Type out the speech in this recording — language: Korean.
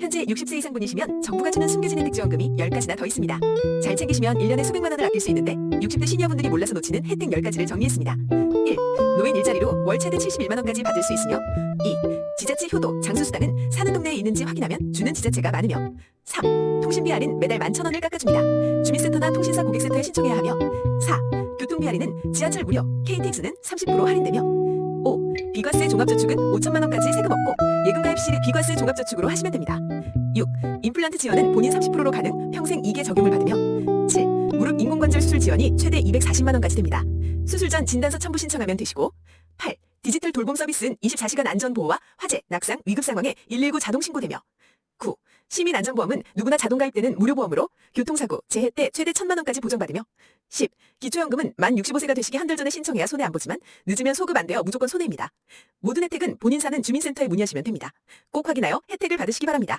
현재 60세 이상 분이시면 정부가 주는 숨겨진 혜택 지원금이 10가지나 더 있습니다. 잘 챙기시면 1년에 수백만 원을 아낄 수 있는데 60대 시니어분들이 몰라서 놓치는 혜택 10가지를 정리했습니다. 1. 노인 일자리로 월 최대 71만 원까지 받을 수 있으며 2. 지자체 효도, 장수수당은 사는 동네에 있는지 확인하면 주는 지자체가 많으며 3. 통신비 할인 매달 11,000 원을 깎아줍니다. 주민센터나 통신사 고객센터에 신청해야 하며 4. 교통비 할인은 지하철 무료, KTX는 30% 할인되며 5. 비과세 종합저축은 5천만 원까지 세금 없고 예금 가입 시 비과세 종합저축으로 하시면 됩니다. 6. 임플란트 지원은 본인 30%로 가능 평생 2개 적용을 받으며 7. 무릎 인공관절 수술 지원이 최대 240만 원까지 됩니다. 수술 전 진단서 첨부 신청하면 되시고 8. 디지털 돌봄 서비스는 24시간 안전보호와 화재, 낙상, 위급 상황에 119 자동 신고되며 9. 시민 안전보험은 누구나 자동 가입되는 무료보험으로 교통사고, 재해 때 최대 1천만 원까지 보장받으며 10. 기초연금은 만 65세가 되시기 한 달 전에 신청해야 손해 안 보지만 늦으면 소급 안 되어 무조건 손해입니다. 모든 혜택은 본인 사는 주민센터에 문의하시면 됩니다. 꼭 확인하여 혜택을 받으시기 바랍니다.